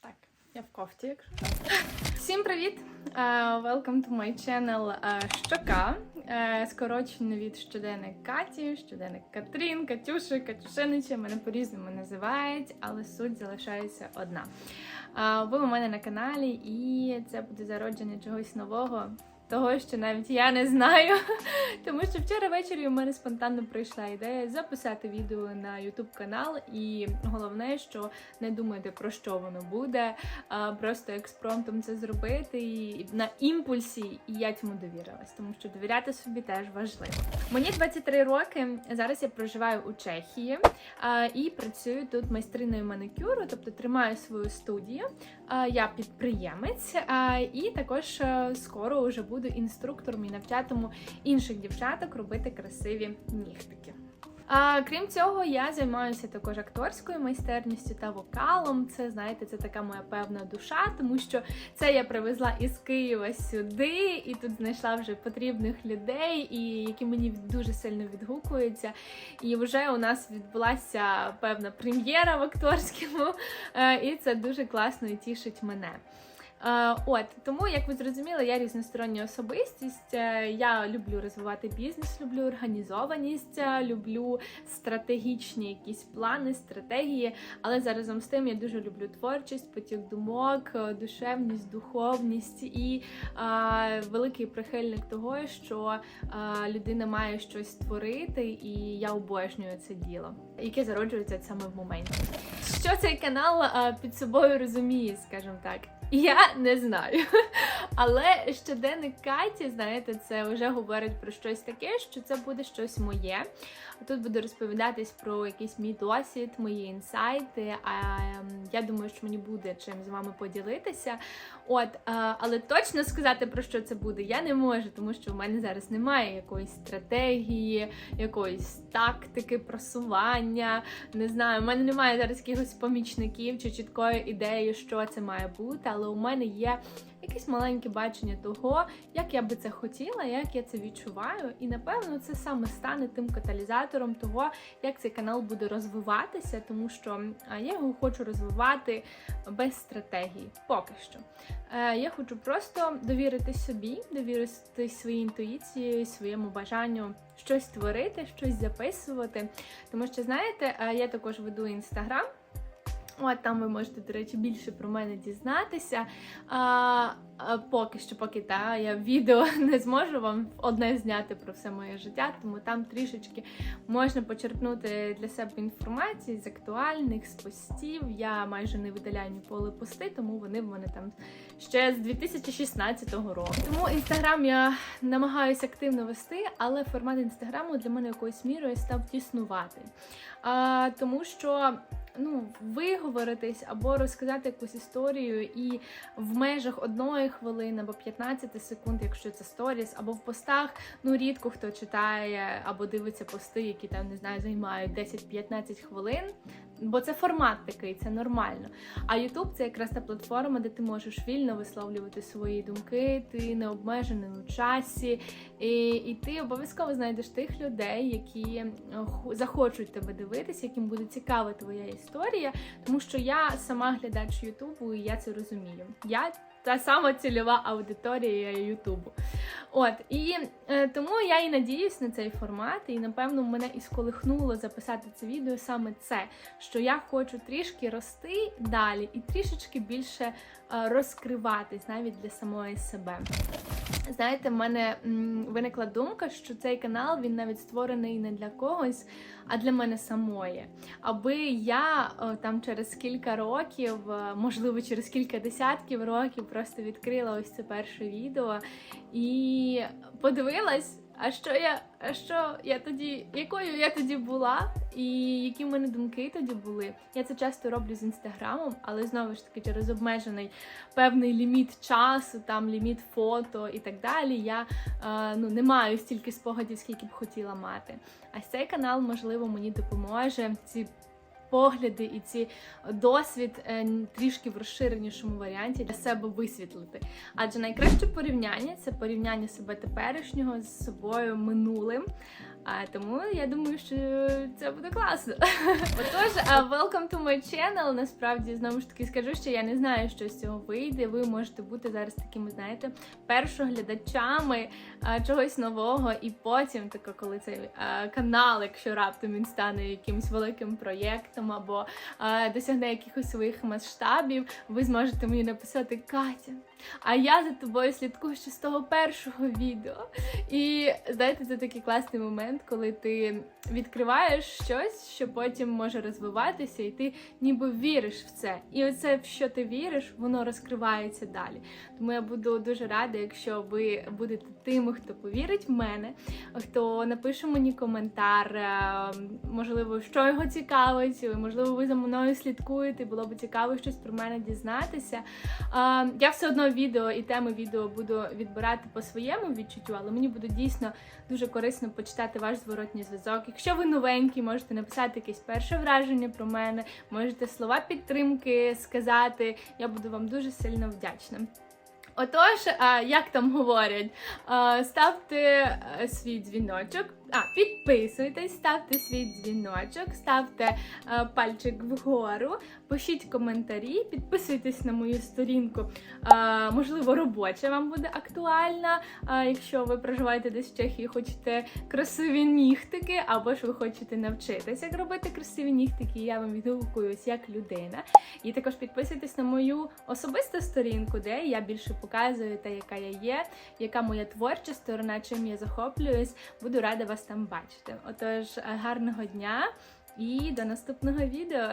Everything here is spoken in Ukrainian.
Так, я в кофті, якщо. Всім привіт! Е, Welcome to my channel е, Щока. Е, Скорочено від щоденник Каті, щоденник Катрін, Катюши, Катюшинича. Мене по-різному називають, але суть залишається одна. Е, Ви у мене на каналі, і це буде зародження чогось нового. Того, що навіть я не знаю, тому що вчора ввечері у мене спонтанно прийшла ідея записати відео на YouTube канал, і головне, що не думайте про що воно буде, а просто експромтом це зробити і на імпульсі, і я цьому довірилась, тому що довіряти собі теж важливо. Мені 23 роки. Зараз я проживаю у Чехії а, і працюю тут майстриною манікюру, тобто тримаю свою студію. А, Я підприємець, а, і також скоро вже буду інструктором і навчатиму інших дівчаток робити красиві нігтики. А, крім цього, я займаюся також акторською майстерністю та вокалом. Це знаєте, це така моя певна душа, тому що це я привезла із Києва сюди, і тут знайшла вже потрібних людей, і які мені дуже сильно відгукуються. І вже у нас відбулася певна прем'єра в акторському, е, і це дуже класно і тішить мене. Е, От тому, як ви зрозуміли, я різностороння особистість. Е, Я люблю розвивати бізнес, люблю організованість, е, люблю стратегічні якісь плани, стратегії. Але заразом з тим я дуже люблю творчість, потік думок, душевність, духовність і е, великий прихильник того, що е, людина має щось створити, і я обожнюю це діло, яке зароджується саме в моменті. Що цей канал е, під собою розуміє, скажімо так. Я не знаю. Але щоденник Каті, знаєте, це вже говорить про щось таке, що це буде щось моє. Тут буду розповідатись про якийсь мій досвід, мої інсайти. А ем, я думаю, що мені буде чим з вами поділитися. От, е, але точно сказати про що це буде я не можу, тому що в мене зараз немає якоїсь стратегії, якоїсь тактики просування. Не знаю, в мене немає зараз якихось помічників чи чіткої ідеї, що це має бути, але у мене є якесь маленьке бачення того, як я би це хотіла, як я це відчуваю, і напевно це саме стане тим каталізатором того, як цей канал буде розвиватися, тому що я його хочу розвивати без стратегії. Поки що. Е, Я хочу просто довірити собі, довірити своїй інтуїції, своєму бажанню щось творити, щось записувати. Тому що, знаєте, е, я також веду інстаграм. От там ви можете, до речі, більше про мене дізнатися. А, а, поки що, поки та я відео не зможу вам одне зняти про все моє життя, тому там трішечки можна почерпнути для себе інформації з актуальних, з постів. Я майже не видаляю ніколи пости, тому вони в мене там ще з 2016 року. Тому інстаграм я намагаюся активно вести, але формат інстаграму для мене якоюсь мірою став тіснувати. А, тому що ну, виговоритись або розказати якусь історію і в межах одної хвилини або 15 секунд, якщо це сторіс, або в постах, ну рідко хто читає або дивиться пости, які там не знаю, займають 10-15 хвилин. Бо це формат такий, це нормально. А YouTube це якраз та платформа, де ти можеш вільно висловлювати свої думки, ти не обмежений у часі, і, і ти обов'язково знайдеш тих людей, які е, захочуть тебе дивитися, яким буде цікава твоя історія, тому що я сама глядач Ютубу, і я це розумію. Я та сама цільова аудиторія Ютубу. От і е, тому я і надіюсь на цей формат, і напевно мене і сколихнуло записати це відео саме це, що я хочу трішки рости далі і трішечки більше е, розкриватись навіть для самої себе. Знаєте, в мене виникла думка, що цей канал він навіть створений не для когось, а для мене самої. Аби я там через кілька років, е, можливо, через кілька десятків років, просто відкрила ось це перше відео і подивилась. А що я, а що я тоді, якою я тоді була, і які в мене думки тоді були? Я це часто роблю з інстаграмом, але знову ж таки через обмежений певний ліміт часу, там ліміт фото і так далі. Я е, ну не маю стільки спогадів, скільки б хотіла мати. А цей канал, можливо, мені допоможе ці погляди і ці досвід е, трішки в розширенішому варіанті для себе висвітлити. Адже найкраще порівняння це порівняння себе теперішнього з собою минулим. А тому я думаю, що це буде класно. Отож, welcome to my channel. Насправді знову ж таки скажу, що я не знаю, що з цього вийде. Ви можете бути зараз такими, знаєте, першоглядачами а, чогось нового, і потім, тако, коли цей а, канал, якщо раптом він стане якимось великим проєктом або а, досягне якихось своїх масштабів, ви зможете мені написати Катя. А я за тобою слідкую ще з того першого відео. І знаєте, це такий класний момент, коли ти відкриваєш щось, що потім може розвиватися, і ти ніби віриш в це. І оце, в що ти віриш, воно розкривається далі. Тому я буду дуже рада, якщо ви будете тими, хто повірить в мене, хто напише мені коментар, е, можливо, що його цікавить, можливо, ви за мною слідкуєте, було б цікаво щось про мене дізнатися. Е, Я все одно відео і теми відео буду відбирати по своєму відчуттю, але мені буде дійсно дуже корисно почитати ваш зворотній зв'язок. Якщо ви новенький, можете написати якесь перше враження про мене, можете слова підтримки сказати. Я буду вам дуже сильно вдячна. Отож, як там говорять, ставте е, свій дзвіночок, а, підписуйтесь, ставте свій дзвіночок, ставте е, пальчик вгору, пишіть коментарі, підписуйтесь на мою сторінку. А, можливо, робоча вам буде актуальна. А, якщо ви проживаєте десь в Чехії, хочете красиві нігтики, або ж ви хочете навчитися, як робити красиві нігтики, я вам відгукуюсь як людина. І також підписуйтесь на мою особисту сторінку, де я більше показую те, яка я є, яка моя творча сторона, чим я захоплююсь. Буду рада вас там бачити. Отож, гарного дня і до наступного відео.